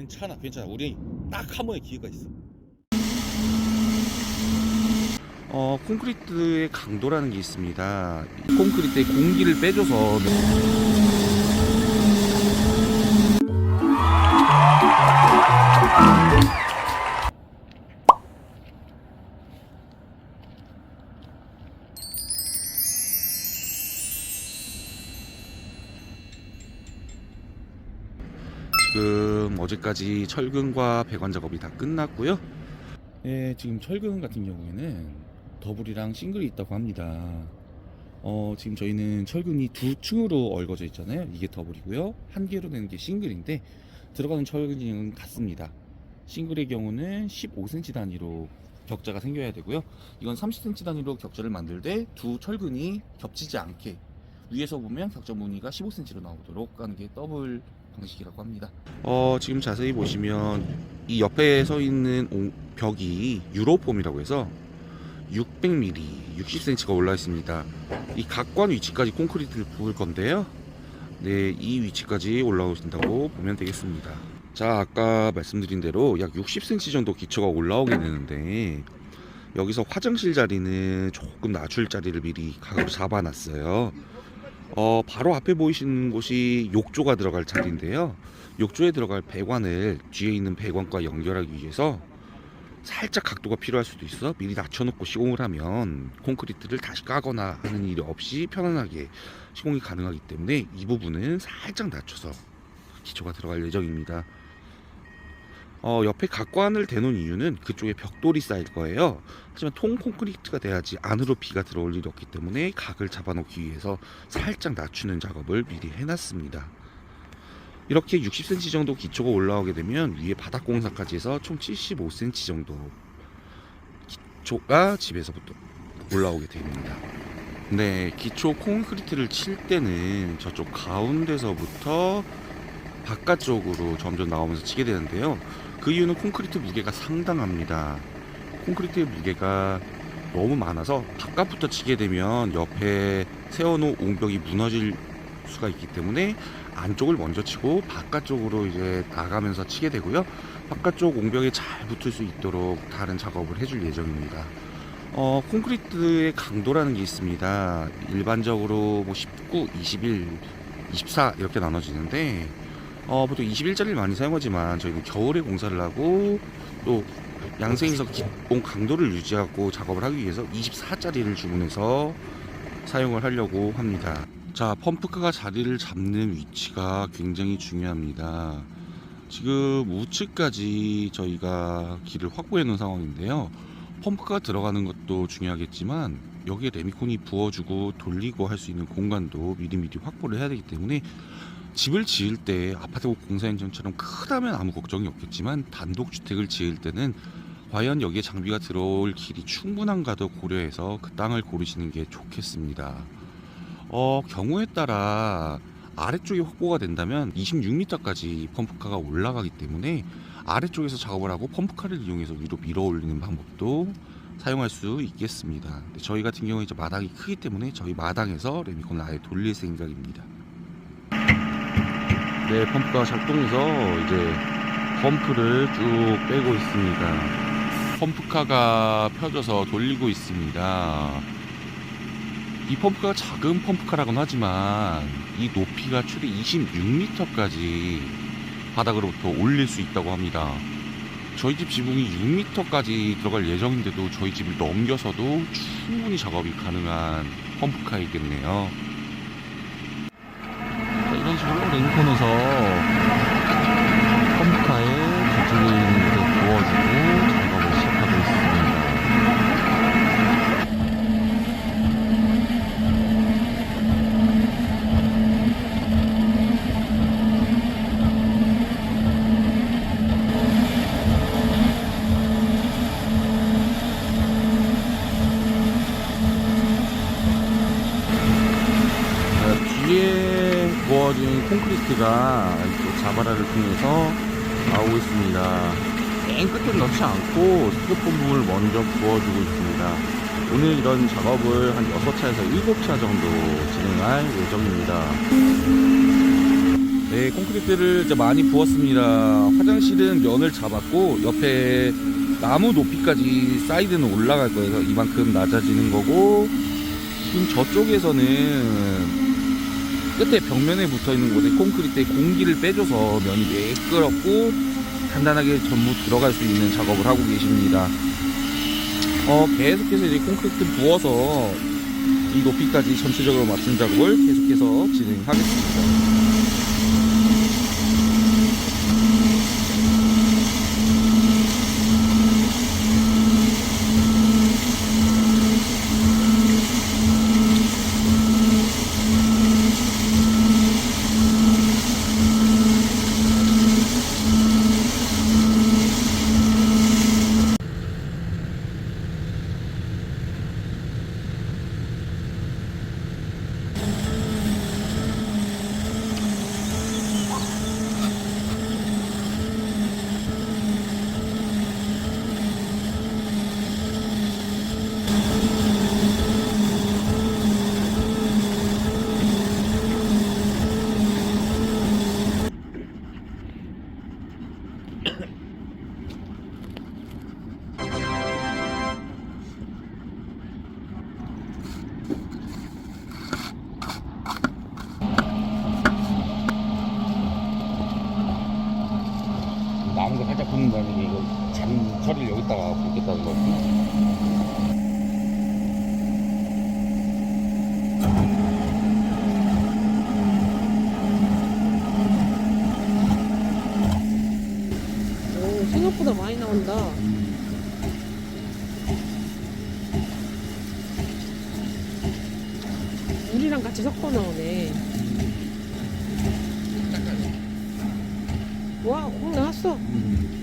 괜찮아 괜찮아. 우리 딱 한 번의 기회가 있어. 어, 콘크리트의 강도라는 게 있습니다. 이 콘크리트에 공기를 빼줘서 지금 어제까지 철근과 배관 작업이 다 끝났고요. 예, 지금 철근 같은 경우에는 더블이랑 싱글이 있다고 합니다. 어, 지금 저희는 철근이 두 층으로 얽어져 있잖아요. 이게 더블이고요. 한 개로 되는 게 싱글인데 들어가는 철근은 같습니다. 싱글의 경우는 15cm 단위로 격자가 생겨야 되고요. 이건 30cm 단위로 격자를 만들 때 두 철근이 겹치지 않게 위에서 보면 격자 무늬가 15cm로 나오도록 하는 게 더블 방식이라고 합니다. 어, 지금 자세히 보시면 이 옆에 서 있는 옹- 벽이 유로폼이라고 해서 600mm, 60cm가 올라 있습니다. 이 각관 위치까지 콘크리트를 부을 건데요. 네, 이 위치까지 올라오신다고 보면 되겠습니다. 자, 아까 말씀드린 대로 약 60cm 정도 기초가 올라오게 되는데 여기서 화장실 자리는 조금 낮출 자리를 미리 각으로 잡아놨어요. 어, 바로 앞에 보이시는 곳이 욕조가 들어갈 자리인데요. 욕조에 들어갈 배관을 뒤에 있는 배관과 연결하기 위해서 살짝 각도가 필요할 수도 있어 미리 낮춰놓고 시공을 하면 콘크리트를 다시 까거나 하는 일이 없이 편안하게 시공이 가능하기 때문에 이 부분은 살짝 낮춰서 기초가 들어갈 예정입니다. 어, 옆에 각관을 대놓은 이유는 그쪽에 벽돌이 쌓일 거예요. 하지만 통 콘크리트가 돼야지 안으로 비가 들어올 일이 없기 때문에 각을 잡아놓기 위해서 살짝 낮추는 작업을 미리 해놨습니다. 이렇게 60cm 정도 기초가 올라오게 되면 위에 바닥 공사까지 해서 총 75cm 정도 기초가 집에서부터 올라오게 됩니다. 네, 기초 콘크리트를 칠 때는 저쪽 가운데서부터 바깥쪽으로 점점 나오면서 치게 되는데요. 그 이유는 콘크리트 무게가 상당합니다. 콘크리트의 무게가 너무 많아서 바깥부터 치게 되면 옆에 세워놓은 옹벽이 무너질 수가 있기 때문에 안쪽을 먼저 치고 바깥쪽으로 이제 나가면서 치게 되고요. 바깥쪽 옹벽에 잘 붙을 수 있도록 다른 작업을 해줄 예정입니다. 어, 콘크리트의 강도라는 게 있습니다. 일반적으로 뭐 19, 21, 24 이렇게 나눠지는데 어, 보통 21짜리를 많이 사용하지만 저희는 겨울에 공사를 하고 또 양생에서 기본 강도를 유지하고 작업을 하기 위해서 24짜리를 주문해서 사용을 하려고 합니다. 자, 펌프카가 자리를 잡는 위치가 굉장히 중요합니다. 지금 우측까지 저희가 길을 확보해 놓은 상황인데요. 펌프가 들어가는 것도 중요하겠지만 여기에 레미콘이 부어주고 돌리고 할 수 있는 공간도 미리미리 확보를 해야 되기 때문에 집을 지을 때 아파트 공사 현장처럼 크다면 아무 걱정이 없겠지만 단독주택을 지을 때는 과연 여기에 장비가 들어올 길이 충분한가도 고려해서 그 땅을 고르시는 게 좋겠습니다. 어, 경우에 따라 아래쪽이 확보가 된다면 26m까지 펌프카가 올라가기 때문에 아래쪽에서 작업을 하고 펌프카를 이용해서 위로 밀어 올리는 방법도 사용할 수 있겠습니다. 저희 같은 경우에 이제 마당이 크기 때문에 저희 마당에서 레미콘을 아예 돌릴 생각입니다. 네, 펌프가 작동해서 이제 펌프를 쭉 빼고 있습니다. 펌프카가 펴져서 돌리고 있습니다. 이 펌프가 작은 펌프카라고는 하지만 이 높이가 최대 26m까지 바닥으로부터 올릴 수 있다고 합니다. 저희 집 지붕이 6m까지 들어갈 예정인데도 저희 집을 넘겨서도 충분히 작업이 가능한 펌프카이겠네요. 랭콘에서 펌프카에 저쪽에 있는 데 부어주고 작업을 시작하고 있습니다. 자, 뒤에 이쪽 자바라를 통해서 나오고 있습니다. 맨 끝을 넣지 않고 스티로폼 부분을 먼저 부어주고 있습니다. 오늘 이런 작업을 한 6차에서 7차 정도 진행할 예정입니다. 네, 콘크리트를 이제 많이 부었습니다. 화장실은 면을 잡았고 옆에 나무 높이까지 사이드는 올라갈 거예요. 이만큼 낮아지는 거고 지금 저쪽에서는 끝에 벽면에 붙어 있는 곳에 콘크리트에 공기를 빼줘서 면이 매끄럽고 단단하게 전부 들어갈 수 있는 작업을 하고 계십니다. 어, 계속해서 이제 콘크리트 부어서 이 높이까지 전체적으로 맞춘 작업을 계속해서 진행하겠습니다. 남은 거게 이거 잔 처리를 여기다가 붓겠다는. 오, 생각보다 많이 나온다. 우리랑 같이 섞어 나오네. 와, 콩 나왔어. 음.